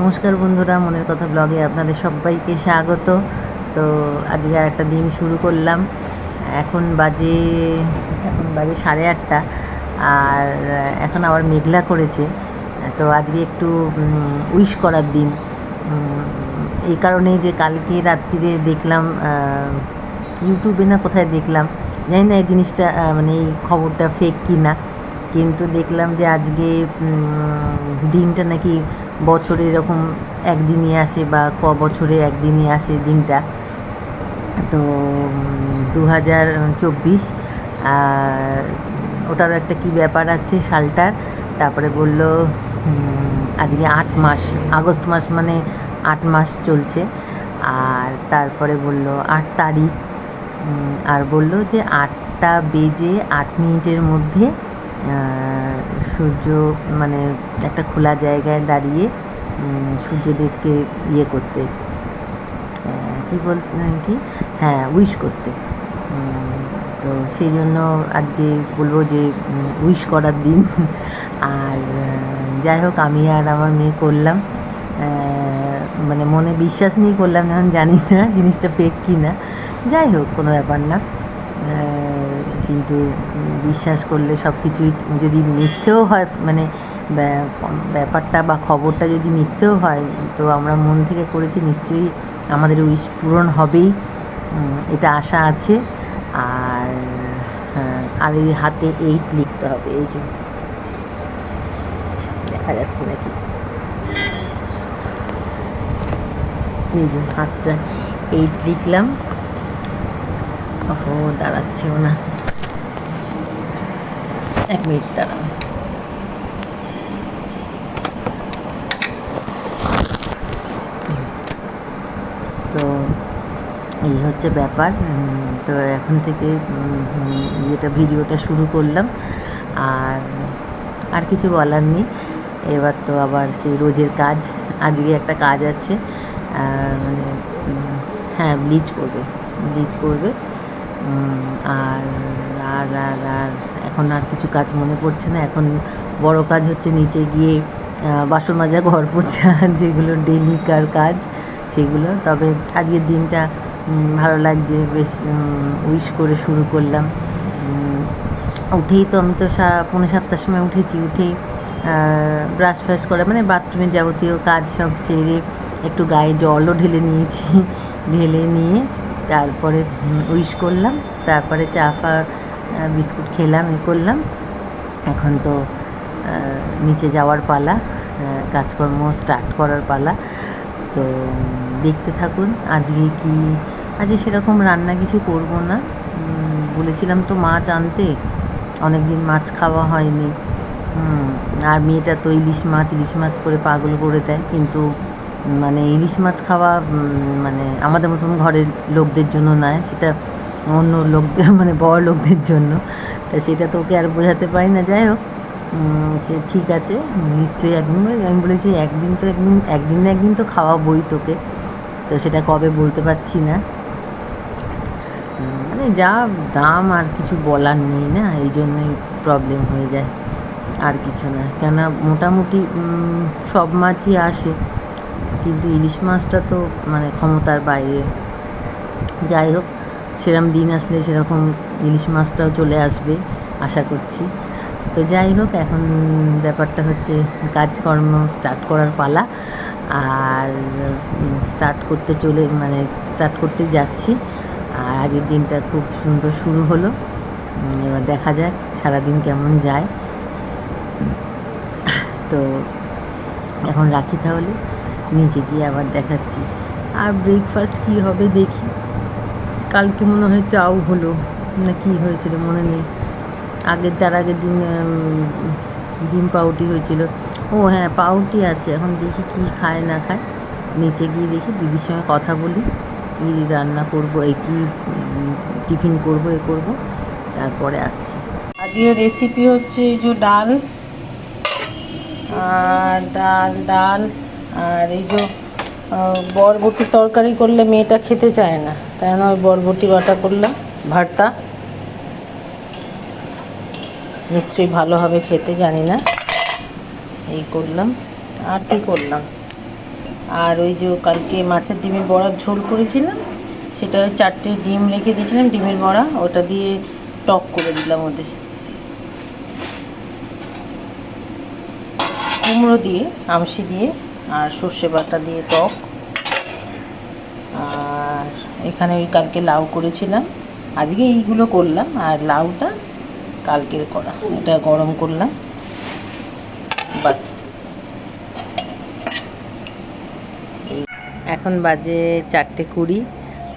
নমস্কার বন্ধুরা, মনের কথা ব্লগে আপনাদের সবাইকে স্বাগত। তো আজকে আর একটা দিন শুরু করলাম। এখন বাজে এখন বাজে সাড়ে আটটা, আর এখন আবার মেঘলা করেছে। তো আজকে একটু উইশ করার দিন। এই কারণে যে কালকে রাত্রিরে দেখলাম ইউটিউবে না কোথায় দেখলাম, জানি না এই জিনিসটা মানে এই খবরটা ফেক কি না কিন্তু দেখলাম যে আজকে দিনটা নাকি বছরে এরকম একদিনই আসে বা ক বছরে একদিনই আসে দিনটা। তো দু হাজার চব্বিশ ওটারও একটা কি ব্যাপার আছে সালটার? তারপরে বলল আজকে আট মাস, আগস্ট মাস মানে আট মাস চলছে। আর তারপরে বলল, আট তারিখ আর বলল যে আটটা বেজে আট মিনিটের মধ্যে সূর্য মানে একটা খোলা জায়গায় দাঁড়িয়ে সূর্যদেবকে ইয়ে করতে কি বল কি? হ্যাঁ উইশ করতে। তো সেই জন্য আজকে বলব যে উইশ করার দিন। আর যাই হোক, আমি আর আমার মেয়ে করলাম। মানে মনে বিশ্বাস নিয়ে করলাম এখন জানি না জিনিসটা ফেক কি না যাই হোক, কোনো ব্যাপার না। কিন্তু বিশ্বাস করলে সব কিছুই যদি মিথ্যেও হয় মানে ব্যা- ব্যাপারটা বা খবরটা যদি মিথ্যেও হয় তো আমরা মন থেকে করেছি নিশ্চয়ই আমাদের উইশ পূরণ হবেই। এটা আশা আছে। আর হ্যাঁ, আর এই হাতে এইট লিখতে হবে এই জন্য দেখা যাচ্ছে নাকি? এই যে হাতটা এইট লিখলাম। ও দাঁড়াচ্ছেও না। এক মিনিট দাঁড়ান। তো এই হচ্ছে ব্যাপার তো এখন থেকে ইয়েটা, ভিডিওটা শুরু করলাম। আর আর কিছু বলার নেই। এবার তো আবার সেই রোজের কাজ, আজকে একটা কাজ আছে মানে হ্যাঁ ব্লিচ করবে ব্লিচ করবে। আর আর আর আর এখন আর কিছু কাজ মনে পড়ছে না। এখন বড় কাজ হচ্ছে নিচে গিয়ে বাসন মাজা, ঘর পোছা, যেগুলো ডেলিকার কাজ, সেগুলো। তবে আজকের দিনটা ভালো লাগছে, বেশ উইশ করে শুরু করলাম। উঠেই তো আমি তো সারা পৌনে সাতটার সময় উঠেছি। উঠেই ব্রাশ ফ্রাশ করে মানে বাথরুমের যাবতীয় কাজ সব সেরে একটু গায়ে জলও ঢেলে নিয়েছি। ঢেলে নিয়ে তারপরে উইশ করলাম। তারপরে চা ফা বিস্কুট খেলাম, এ করলাম। এখন তো নিচে যাওয়ার পালা কাজকর্ম স্টার্ট করার পালা। তো দেখতে থাকুন, আজকে কি, আজকে সেরকম রান্না কিছু করব না। বলেছিলাম তো মাছ আনতে অনেক দিন মাছ খাওয়া হয়নি। আর মেয়েটা তো ইলিশ মাছ ইলিশ মাছ করে পাগল করে দেয়, কিন্তু মানে ইলিশ মাছ খাওয়া মানে আমাদের মতন ঘরের লোকদের জন্য নয়, সেটা অন্য লোক মানে বড় লোকদের জন্য। তা সেটা তো ওকে আর বোঝাতে পারি না, যাই হোক। সে ঠিক আছে, নিশ্চয়ই একদিন আমি বলেছি একদিন তো একদিন একদিন না একদিন তো খাওয়াবই তোকে। তো সেটা কবে বলতে পারছি না। মানে যা দাম আর কিছু বলার নেই না, এই জন্যই প্রবলেম হয়ে যায়। আর কিছু না, কেননা মোটামুটি সব মাছই আসে। কিন্তু ইলিশ মাছটা তো মানে ক্ষমতার বাইরে। যাই হোক সেরকম দিন আসলে সেরকম ইলিশ মাছটাও চলে আসবে, আশা করছি। তো যাই হোক, এখন ব্যাপারটা হচ্ছে কাজকর্ম স্টার্ট করার পালা। আর স্টার্ট করতে চলে মানে স্টার্ট করতে যাচ্ছি। আর আজকের দিনটা খুব সুন্দর শুরু হলো। এবার দেখা যাক সারাদিন কেমন যায়। তো এখন রাখি তাহলে। নিচে গিয়ে আবার দেখাচ্ছি। আর ব্রেকফাস্ট কী হবে দেখি। কালকে মনে হয় চাও হলো, না কি হয়েছিল মনে নেই। আগের, তার আগের দিন ডিম পাউটি হয়েছিল। ও হ্যাঁ পাউটি আছে, এখন দেখি কি খায়, না খায়। নিচে গিয়ে দেখি দিদির সঙ্গে কথা বলি, কী রান্না করব, এই কী টিফিন করব, এ করব, তারপরে আসছি। আজকে রেসিপি হচ্ছে এই যে ডাল, আর ডাল ডাল, আর এই যে আহ, বরবটি তরকারি করলে মেয়েটা খেতে চায় না। তাই জন্য ওই বরবটি বাটা করলাম ভর্তা। নিশ্চয়ই ভালো হবে খেতে জানি না। এই করলাম। আর কি করলাম? আর ওই যে কালকে মাছের ডিমের বড়ার ঝোল করেছিলাম সেটা ওই চারটে ডিম রেখে দিয়েছিলাম ডিমের বড়া। ওটা দিয়ে টক করে দিলাম ওদের। কুমড়ো দিয়ে আমসি দিয়ে আর সর্ষে বাটা দিয়ে টক। আর এখানে ওই কালকে লাউ করেছিলাম। আজকে এইগুলো করলাম, আর লাউটা কালকের করা। এটা গরম করলাম। বাস। এখন বাজে চারটে কুড়ি,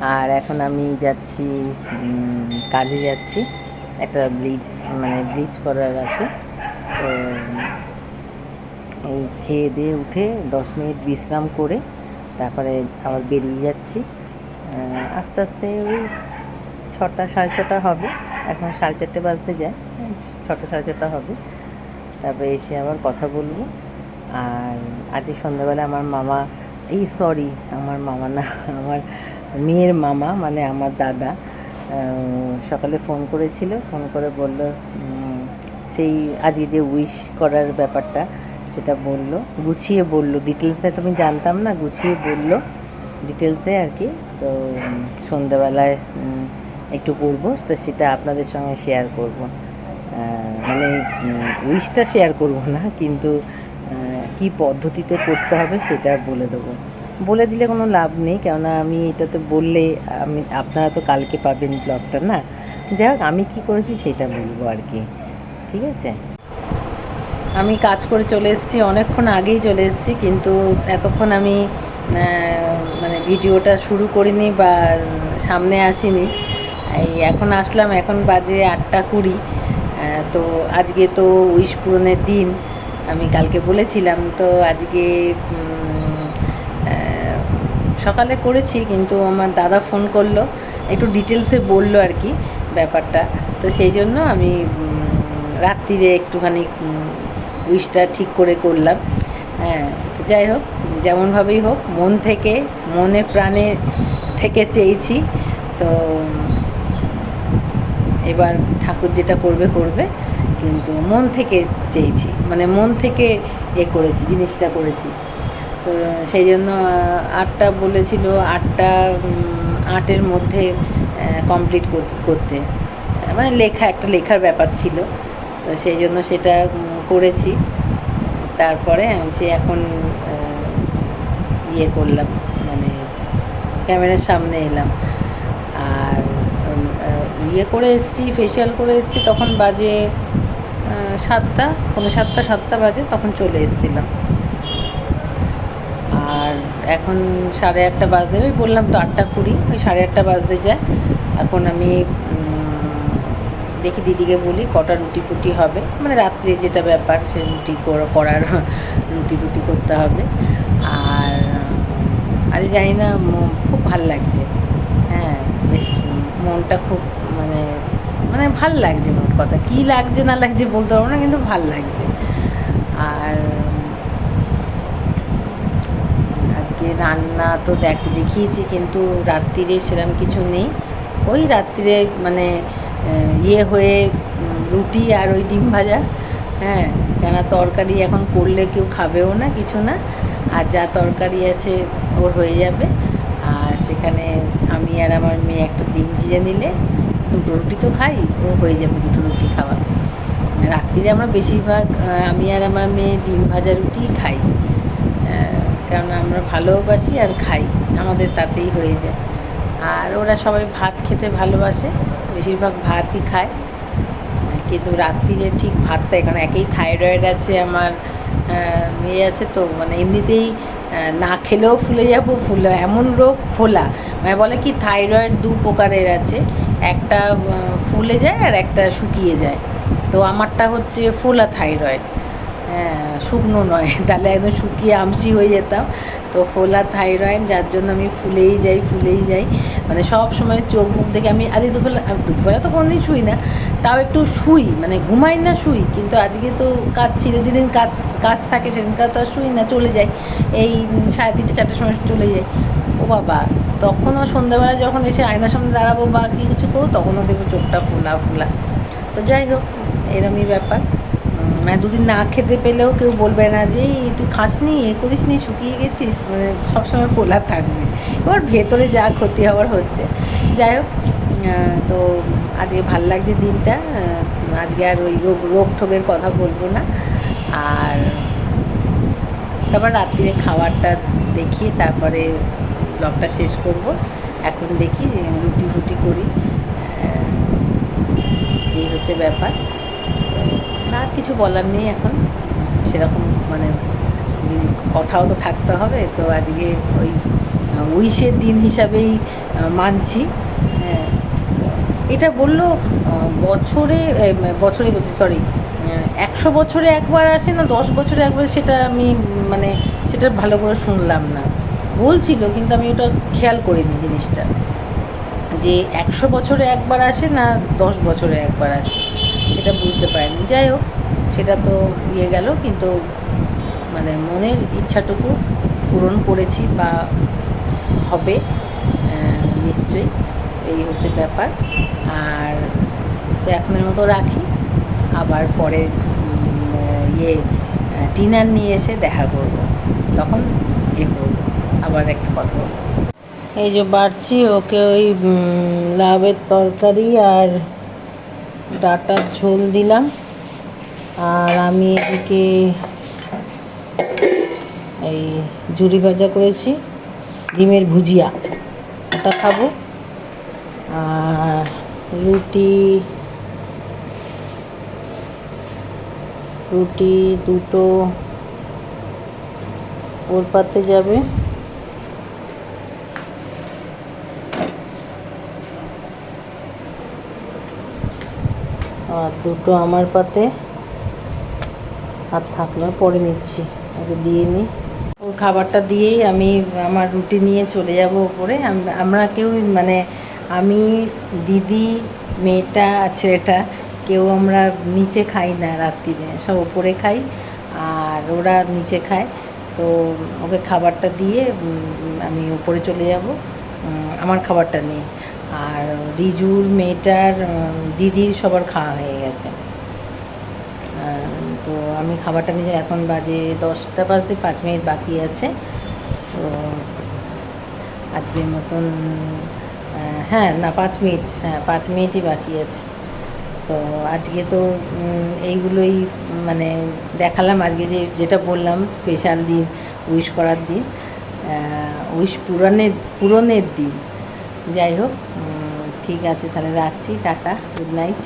আর এখন আমি যাচ্ছি কাজে যাচ্ছি। একটা ব্লিচ মানে ব্লিচ করার আছে। তো এই খেয়ে দিয়ে উঠে দশ মিনিট বিশ্রাম করে তারপরে আবার বেরিয়ে যাচ্ছি। আস্তে আস্তে ওই ছটা, সাড়ে ছটা হবে। এখন সাড়ে চারটে বাজতে যায়। ছটা, সাড়ে ছটা হবে। তারপরে এসে আবার কথা বলব। আর আজকে সন্ধ্যাবেলা আমার মামা, এই সরি আমার মামা না, আমার মেয়ের মামা মানে আমার দাদা সকালে ফোন করেছিল। ফোন করে বলল সেই আজকে যে উইশ করার ব্যাপারটা সেটা বলল, গুছিয়ে বলল। ডিটেলসে তো আমি জানতাম না, গুছিয়ে বলল। ডিটেলসে আর কি, তো সন্ধ্যাবেলায় একটু করব, তো সেটা আপনাদের সঙ্গে শেয়ার করব। মানে উইশটা শেয়ার করব না, কিন্তু কি পদ্ধতিতে করতে হবে সেটা বলে দেবো। বলে দিলে কোনো লাভ নেই, কেননা আমি এটাতে বললে, আমি, আপনারা তো কালকে পাবেন ব্লগটা না? যাই হোক, আমি কী করেছি সেটা বলব আর কি। ঠিক আছে? আমি কাজ করে চলে এসেছি, অনেকক্ষণ আগেই চলে এসেছি, কিন্তু এতক্ষণ আমি মানে ভিডিওটা শুরু করিনি বা সামনে আসিনি। এই এখন আসলাম, এখন বাজে আটটা কুড়ি তো আজকে তো উইশ পূরণের দিন। আমি কালকে বলেছিলাম, তো আজকে সকালে করেছি, কিন্তু আমার দাদা ফোন করল, একটু ডিটেলসে বলল আর কি ব্যাপারটা। তো সেই জন্য আমি রাত্রিরে একটুখানি উইশটা ঠিক করে করলাম। হ্যাঁ তো যাই হোক যেমনভাবেই হোক, মন থেকে, মনে প্রাণে থেকে চেয়েছি। তো এবার ঠাকুর যেটা করবে করবে। কিন্তু মন থেকে চেয়েছি মানে মন থেকে এ করেছি, জিনিসটা করেছি। তো সেই জন্য আটটা বলেছিল, আটটা আটের মধ্যে কমপ্লিট করতে। মানে লেখা, একটা লেখার ব্যাপার ছিল। তো সেই জন্য সেটা করেছি। তারপরে আমি সে এখন ইয়ে করলাম মানে ক্যামেরার সামনে এলাম। আর ইয়ে করে এসেছি ফেসিয়াল করে এসেছি, তখন বাজে সাতটা কোনো সাতটা সাতটা বাজে, তখন চলে এসেছিলাম। আর এখন সাড়ে আটটা বাজতে ওই বললাম তো আটটা কুড়ি, ওই সাড়ে আটটা বাজতে যায়। এখন আমি দেখি দিদিকে বলি, কটা রুটি ফুটি হবে। মানে রাত্রে যেটা ব্যাপার, সে রুটি করার রুটি ফুটি করতে হবে। আর আজ জানি না খুব ভালো লাগছে। হ্যাঁ বেশ, মনটা খুব মানে মানে ভালো লাগছে মোট কথা। কী লাগছে, না লাগছে বলতে পারব না, কিন্তু ভালো লাগছে। আর, আজকে রান্না তো দেখ, দেখিয়েছি, কিন্তু রাত্রিরে সেরকম কিছু নেই। ওই রাত্রিরে মানে ইয়ে হয়ে রুটি আর ওই ডিম ভাজা হ্যাঁ কেন তরকারি এখন করলে কেউ খাবেও না, কিছু না, আর যা তরকারি আছে ওর হয়ে যাবে। আর সেখানে আমি আর আমার মেয়ে একটা ডিম ভিজে নিলে, দুটো রুটি তো খাই, ও হয়ে যাবে দুটো রুটি খাওয়া। রাত্রিরে আমরা বেশিরভাগ আমি আর আমার মেয়ে ডিম ভাজা রুটিই খাই। কারণ আমরা ভালোবাসি আর খাই, আমাদের তাতেই হয়ে যায়। আর ওরা সবাই ভাত খেতে ভালোবাসে। বেশিরভাগ ভাতই খায়। কিন্তু রাত্রিরে ঠিক ভাতটা এখানে একেই থাইরয়েড আছে আমার ইয়ে আছে তো মানে এমনিতেই না খেলেও ফুলে যাব, ফুলে, এমন রোগ ফোলা। মানে বলে কি থাইরয়েড দু প্রকারের আছে, একটা ফুলে যায় আর একটা শুকিয়ে যায়। তো আমারটা হচ্ছে ফোলা থাইরয়েড শুকনো নয়। তাহলে একদম শুকিয়ে আমসি হয়ে যেতাম। তো ফোলা থাইরয়েড, যার জন্য আমি ফুলেই যাই ফুলেই যাই। মানে সব সময় চোখ মুখ দেখে আমি আজকে দুপুরবেলা দুপুরবেলা তো কোনোদিন শুই না, তাও একটু শুই মানে ঘুমাই না শুই। কিন্তু আজকে তো কাজ ছিল, যেদিন কাজ কাজ থাকে সেদিনকার তো আর শুই না, চলে যাই। এই সাড়ে তিনটে, চারটের সময় চলে যাই। ও বাবা, তখনও সন্ধ্যাবেলা যখন এসে আয়নার সামনে দাঁড়াবো বা কি কিছু করব, তখনও দেখব চোখটা ফোলা ফোলা। তো যাই হোক, এরমই ব্যাপার। মানে দুদিন না খেতে পেলেও কেউ বলবে না যে তুই খাসনি, এ করিসনি, শুকিয়ে গেছিস। মানে সবসময় পোলা থাকবে। এবার ভেতরে যা ক্ষতি হওয়ার হচ্ছে। যাই হোক তো আজকে ভালো লাগছে দিনটা। আজকে আর ওই রোগ রোগ ঠোগের কথা বলব না। আর তারপর রাত্রিরে খাবারটা দেখিয়ে তারপরে ব্লগটা শেষ করব। এখন দেখি, রুটি ফুটি করি। এই হচ্ছে ব্যাপার। আর কিছু বলার নেই এখন। সেরকম মানে কথাও তো থাকতে হবে। তো আজকে ওই উইশের দিন হিসাবেই মানছি। হ্যাঁ এটা বলল বছরে বছরে বলছি সরি একশো বছরে একবার আসে না, দশ বছরে একবার, সেটা আমি মানে সেটা ভালো করে শুনলাম না। বলছিল কিন্তু আমি ওটা খেয়াল করিনি জিনিসটা। যে একশো বছরে একবার আসে না, দশ বছরে একবার আসে। সেটা বুঝতে পারেনি। যাই হোক, সেটা তো ইয়ে গেল, কিন্তু মানে মনের ইচ্ছাটুকু পূরণ করেছি বা হবে নিশ্চয়ই। এই হচ্ছে ব্যাপার। আর তো এখনের মতো রাখি। আবার পরে ইয়ে ডিনার নিয়ে এসে দেখা করব। তখন ইয়ে করব। আবার একটা কথা বলব। এই যে বাড়ছি, ওকে ওই লাভের তরকারি আর ডাটার ঝোল দিলাম। আর আমি এদিকে এই ঝুরি ভাজা করেছি, ডিমের ভুজিয়া। ওটা খাব। আর রুটি রুটি দুটো ওর পাতে যাবে। আর দুটো আমার পাতে আর থাকলে পরে নিচ্ছি। ওকে দিয়ে নিই ওর খাবারটা দিয়েই আমি আমার রুটি নিয়ে চলে যাব ওপরে। আম- আমরা কেউ মানে আমি, দিদি, মেয়েটা ছেলেটা কেউ আমরা নিচে খাই না রাত্রিরে। সব ওপরে খাই আর ওরা নিচে খায়। তো ওকে খাবারটা দিয়ে আমি ওপরে চলে যাব। আমার খাবারটা নিয়ে আর রিজুর মেয়েটার দিদির সবার খাওয়া হয়ে গেছে। তো আমি খাবারটা নিয়ে এখন বাজে দশটা বাজতে পাঁচ মিনিট বাকি আছে। তো আজকের মতন হ্যাঁ না, পাঁচ মিনিট হ্যাঁ পাঁচ মিনিটই বাকি আছে। তো আজকে তো এইগুলোই মানে দেখালাম আজকে যে, যেটা বললাম স্পেশাল দিন উইশ করার দিন। উইশ পূরণের পূরণের দিন। যাই হোক ঠিক আছে তাহলে রাখছি টাটা গুড নাইট